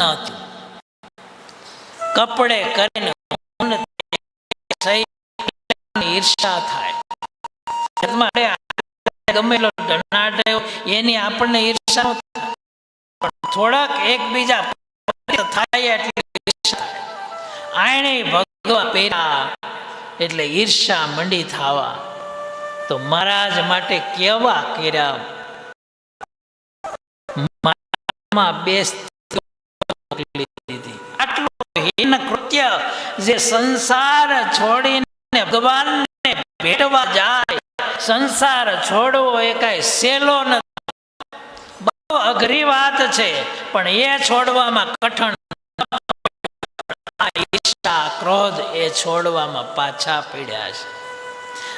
હતું કપડે કરીને ઈર્ષા થાય ગમેલો ડનાટ્યો એની આપણને ઈર્ષા પણ થોડાક એકબીજા થાય એટલે આણે ભગવા પેરા એટલે ઈર્ષા મંડી થાવા. તો મહારાજ માટે કેવા કર્યા? માં બે સ્ત્રીઓ મોકલી દીધી આટલું હીન કૃત્ય જે સંસાર છોડીને ભગવાનને ભેટવા જાય, સંસાર છોડવો એ કાંઈ સહેલો નથી. બહુ અઘરી વાત છે, પણ એ છોડવામાં કઠણ ઈર્ષા ક્રોધ એ છોડવામાં પાછા પીડ્યા છે.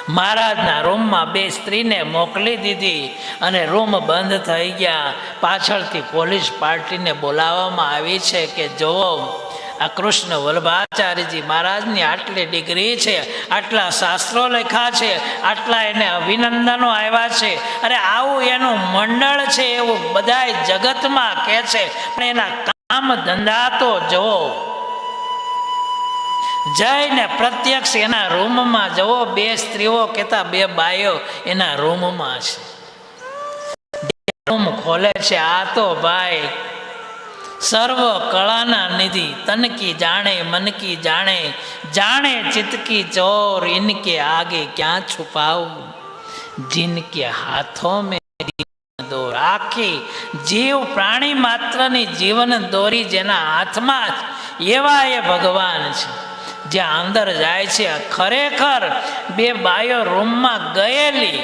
મહારાજના રૂમમાં બે સ્ત્રીને મોકલી દીધી અને રૂમ બંધ થઈ ગયા. પાછળથી પોલીસ પાર્ટીને બોલાવવામાં આવી છે કે જુઓ, આ કૃષ્ણ વલ્લભાચાર્યજી મહારાજની આટલી ડિગ્રી છે, આટલા શાસ્ત્રો લખ્યા છે, આટલા એને અભિનંદનો આવ્યા છે. અરે આવું એનું મંડળ છે એવું બધાય જગતમાં કહે છે. પણ એના કામ ધંધા તો જુઓ. જઈને પ્રત્યક્ષ એના રૂમમાં જવો બે સ્ત્રીઓ કેતા બે બાયો એના રૂમમાં છે. રૂમ ખોલે છે. આ તો ભાઈ સર્વ કળાના નિધિ. તનકી જાણે મનકી જાણે જાણે ચિતકી ચોર ઇનકે આગે ક્યાં છુપાવું? જિનકે હાથો મેં દોર. આખી જીવ પ્રાણી માત્રની જીવન દોરી જેના હાથમાં એવા એ ભગવાન છે. જ્યાં અંદર જાય છે. ખરેખર બે બાયો રૂમમાં ગયેલી,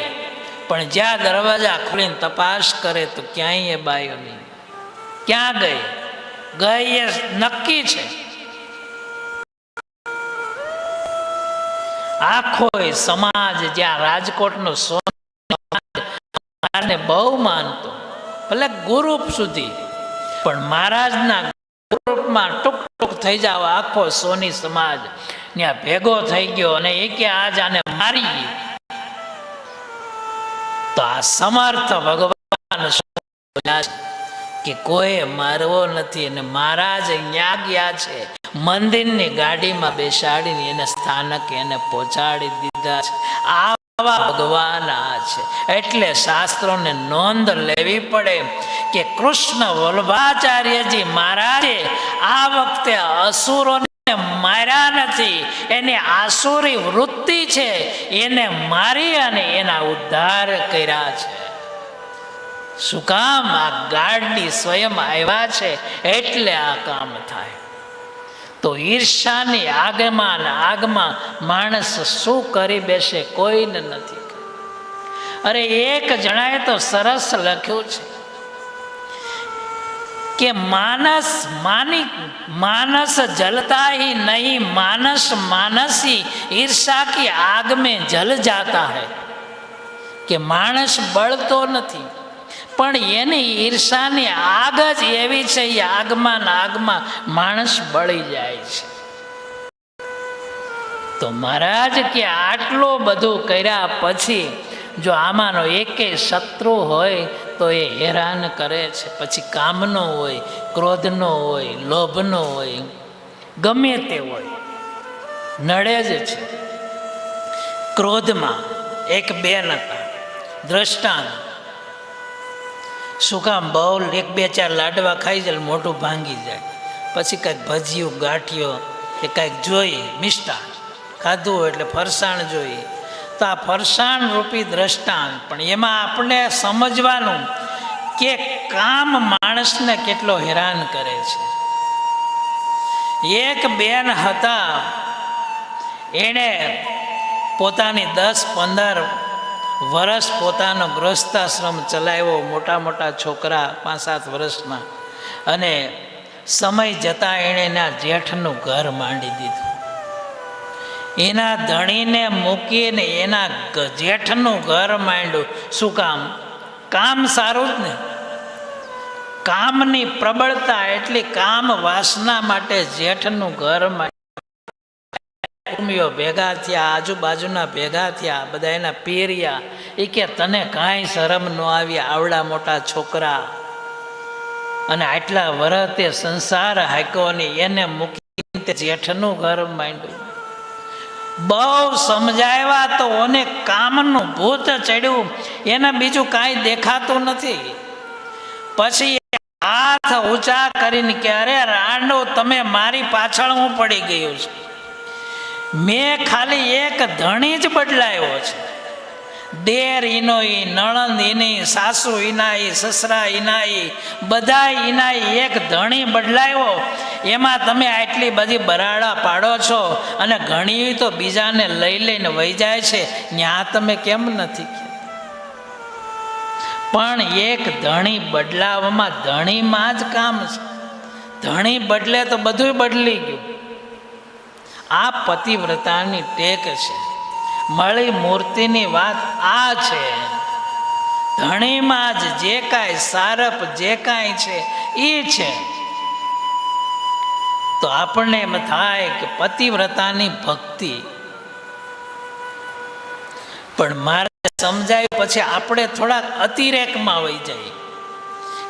પણ જ્યાં દરવાજા ખોલીને તપાસ કરે તો ક્યાંય એ બાયો નહીં. ક્યાં ગઈ? ગઈ એ નક્કી છે. આખો સમાજ જ્યાં રાજકોટનો સોને બહુ માનતો. ભલે ગુરુપ સુધી, પણ મહારાજના ગ્રુપમાં ટૂંક ટૂંક થઈ જાવ આખો સોની સમાજ. ત્યાં ભેગો થઈ ગયો અને એ કે આજ આને મારી. તો આ સમર્થ ભગવાન કે કોઈ મારવો નથી અને મહારાજ અહીંયા ગયા છે. મંદિરની ગાડીમાં બેસાડીને એને સ્થાનક એને પહોંચાડી દીધા છે. આવા ભગવાન આ છે. એટલે શાસ્ત્રોને નોંધ લેવી પડે. કે કૃષ્ણ વલ્ભાચાર્યજી મહારાજે આ વખતે અસુરોને માર્યા નથી. એની આસુરી વૃત્તિ છે. એને મારી અને એના ઉદ્ધાર કર્યા છે. શું કામ? આ ગાડની સ્વયં આવ્યા છે એટલે આ કામ થાય. તો ઈર્ષાની આગમાં આગમાં માણસ શું કરી બેસે? કોઈને નથી. અરે એક જણાએ તો સરસ લખ્યું છે. કે માનસ માની मानस जलता ही नहीं मानस मानसी ईर्षा की आग में जल जाता है કે માણસ બળતો નથી પણ એની ઈર્ષાની આગ જ એવી છે એ આગમાં ને આગમાં માણસ બળી જાય છે તો મહારાજ કે આટલું બધું કર્યા પછી જો આમાંનો એકે શત્રુ હોય તો એ હેરાન કરે છે. પછી કામનો હોય, ક્રોધનો હોય, લોભનો હોય, ગમે તે હોય, નડે જ છે. ક્રોધમાં એક બેન હતા, દ્રષ્ટાંત. શું કામ બહુ એક બે ચાર લાડવા ખાઈ જાય મોઢું ભાંગી જાય. પછી કાંઈક ભજીયું, ગાંઠિયો કે કાંઈક જોઈએ મિષ્ટા ખાધું હોય એટલે ફરસાણ જોઈએ તો આ ફરસાણ રૂપી દ્રષ્ટાંત. પણ એમાં આપણે સમજવાનું કે કામ માણસને કેટલો હેરાન કરે છે. એક બેન હતા, એણે પોતાની દસ પંદર વર્ષ પોતાનો ગૃહસ્થાશ્રમ ચલાવ્યો, મોટા મોટા છોકરા પાંચ સાત વર્ષના અને સમય જતાં એણે એના જેઠનું ઘર માંડી દીધું. એના ધણીને મૂકીને એના જેઠનું ઘર માંડ્યું. શું કામ? કામ સારું જ ને? કામની પ્રબળતા એટલી કામ વાસના માટે જેઠનું ઘર માંડ્યું. ભેગા થયા, આજુબાજુના ભેગા થયા, બધા એના પહેર્યા એ કે, તને કાંઈ શરમ ન આવી, આવડા મોટા છોકરા. અને આટલા વરતે સંસાર હાક્યો એને મૂકી તે જેઠનું ઘર માંડ્યું. બહુ સમજાવ્યા તો ઓને કામનું ભૂત ચડ્યું. એને બીજું કાંઈ દેખાતું નથી. પછી હાથ ઊંચા કરીને કે, અરે રાંડો, તમે મારી પાછળ હું પડી ગયો છું. મેં ખાલી એક ધણી જ બદલાયો છે. દેર ઈનો ઈ નણંદ ઈની, સાસુ ઈનાઈ સસરા ઈના ઈ બધા ઈના એક ધણી બદલાયો. એમાં તમે આટલી બધી બરાડા પાડો છો અને ઘણી તો બીજાને લઈ લઈને વહી જાય છે. ત્યાં તમે કેમ નથી? પણ એક ધણી બદલાવવામાં ધણીમાં જ કામ છે. ધણી બદલે તો બધું બદલી ગયું. આ પતિવ્રતાની ટેક છે. મળી મૂર્તિની વાત આ છે. ધણીમાં જ જે કાંઈ સારપ જે કાંઈ છે એ છે. તો આપણને એમ થાય કે પતિવ્રતાની ભક્તિ. પણ મારે સમજાય પછી આપણે થોડાક અતિરેકમાં વહી જાય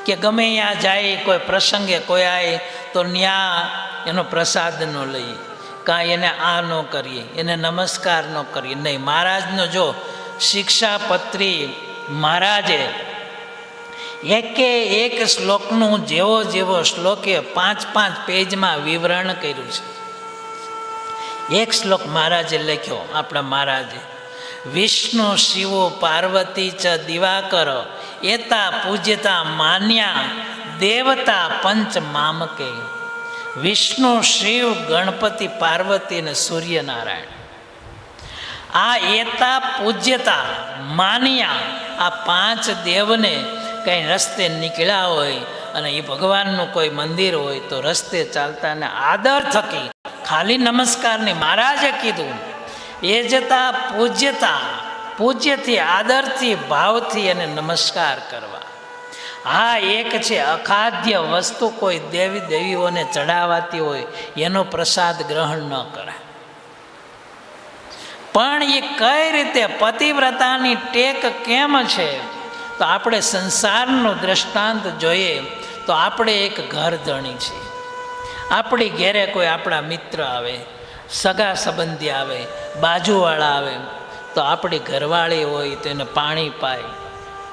કે ગમે ત્યાં જાય, કોઈ પ્રસંગે કોઈ આવે તો ત્યાં એનો પ્રસાદ ન લઈએ. કાંઈ એને આ ન કરીએ, એને નમસ્કાર ન કરીએ. નહીં, મહારાજનો જો શિક્ષાપત્રી મહારાજે એકે એક શ્લોકનું જેવો જેવો શ્લોકે પાંચ પાંચ પેજમાં વિવરણ કર્યું છે. એક શ્લોક મહારાજે લખ્યો, આપણા મહારાજે, વિષ્ણુ શિવો પાર્વતી ચ દિવાકર, એતા પૂજ્યતા માન્યા દેવતા પંચ મામકે. વિષ્ણુ, શિવ, ગણપતિ, પાર્વતી અને સૂર્યનારાયણ. આ એતા પૂજ્યતા માન્યા આ પાંચ દેવને કંઈ રસ્તે નીકળ્યા હોય અને એ ભગવાનનું કોઈ મંદિર હોય તો રસ્તે ચાલતા ને આદર થકી ખાલી નમસ્કારની મહારાજે કીધું. એ જતા પૂજ્યતા, પૂજ્યથી, આદરથી, ભાવથી એને નમસ્કાર કરવા. હા, એક છે, અખાદ્ય વસ્તુ કોઈ દેવી દેવીઓને ચડાવાતી હોય, એનો પ્રસાદ ગ્રહણ ન કરાય પણ એ કઈ રીતે પતિવ્રતાની ટેક કેમ છે? તો આપણે સંસારનું દ્રષ્ટાંત જોઈએ, તો આપણે એક ઘર ધણી છીએ. આપણી ઘેરે કોઈ આપણા મિત્ર આવે, સગા સંબંધી આવે, બાજુવાળા આવે, તો આપણી ઘરવાળી હોય, તો એને પાણી પાય.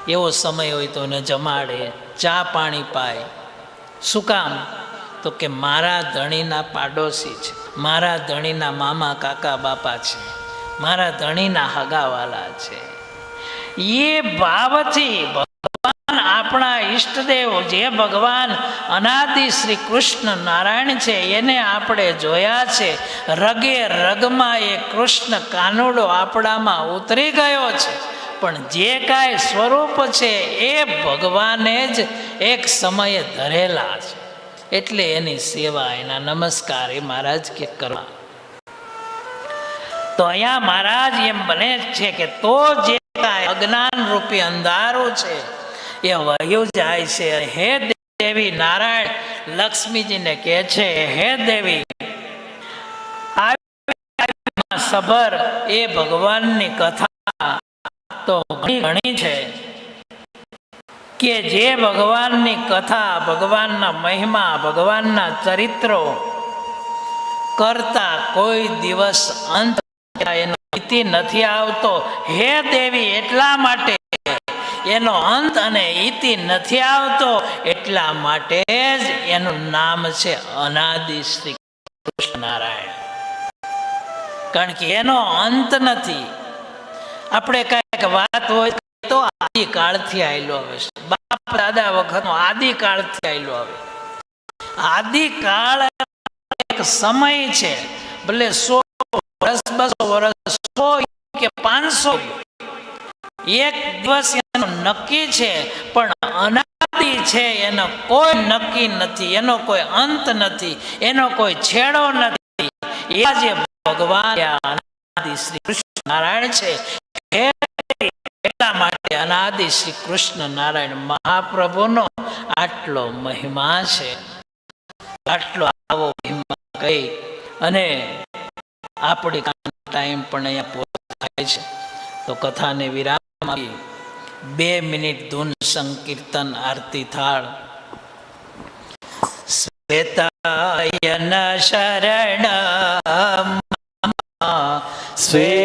એવો સમય હોય તો એને જમાડે, ચા પાણી પાય. શું કામ? તો કે મારા ધણીના પાડોશી છે, મારા ધણીના મામા, કાકા, બાપા છે, મારા ધણીના હગાવાલા છે. એ ભાવથી ભગવાન આપણા ઈષ્ટદેવ, જે ભગવાન અનાદિ શ્રી કૃષ્ણ નારાયણ છે, એને આપણે જોયા છે, રગે રગમાં એ કૃષ્ણ કાનુડો આપણામાં ઉતરી ગયો છે. પણ જે કાંઈ સ્વરૂપ છે એ ભગવાને જ એક સમયે ધરેલા છે. એટલે એની સેવા, એના નમસ્કાર એ મહારાજ કે કરવા. તો અહીંયા મહારાજ એમ બને છે કે તો જે કાંઈ અજ્ઞાન રૂપી અંધારું છે, એ વહ્યું જાય છે. હે દેવી નારાયણ, લક્ષ્મીજીને કહે છે, હે દેવી સભર એ ભગવાનની કથા તો ઘણી ઘણી છે કે જે ભગવાનની કથા, ભગવાનના મહિમા, ભગવાનના ચરિત્રો કરતા કોઈ દિવસ અંત નથી આવતો. હે દેવી, એટલા માટે એનો અંત અને ઇતિ નથી આવતો. એટલા માટે જ એનું નામ છે અનાદિ શ્રી કૃષ્ણ નારાયણ. કારણ કે એનો અંત નથી. આપણે કાંઈક વાત હોય તો આદિકાળથી આવેલો આવે છે. બાપ દાદા વખતનો આદિકાળથી આવેલો આવે. આદિકાળ એક સમય છે. ભલે સો વર્ષ, બસો વર્ષ, સો કે પાંચસો એક દિવસ એનો નક્કી છે, પણ અનાદિ છે એનો કોઈ નક્કી નથી, એનો કોઈ અંત નથી, એનો કોઈ છેડો નથી. એ જે ભગવાન શ્રી કૃષ્ણ નારાયણ છે એટલા માટે અનાદિ શ્રી કૃષ્ણ નારાયણ મહાપ્રભુનો આટલો મહિમા છે. આટલો આવો મહિમા કહી અને આપણે ટાઈમ પણ અહીંયા પૂરો થાય છે. તો કથાને વિરામ આપી. બે મિનિટ ધૂન સંકીર્તન આરતી થાળ. શ્વેતાયન શરણ શ્વેતાયન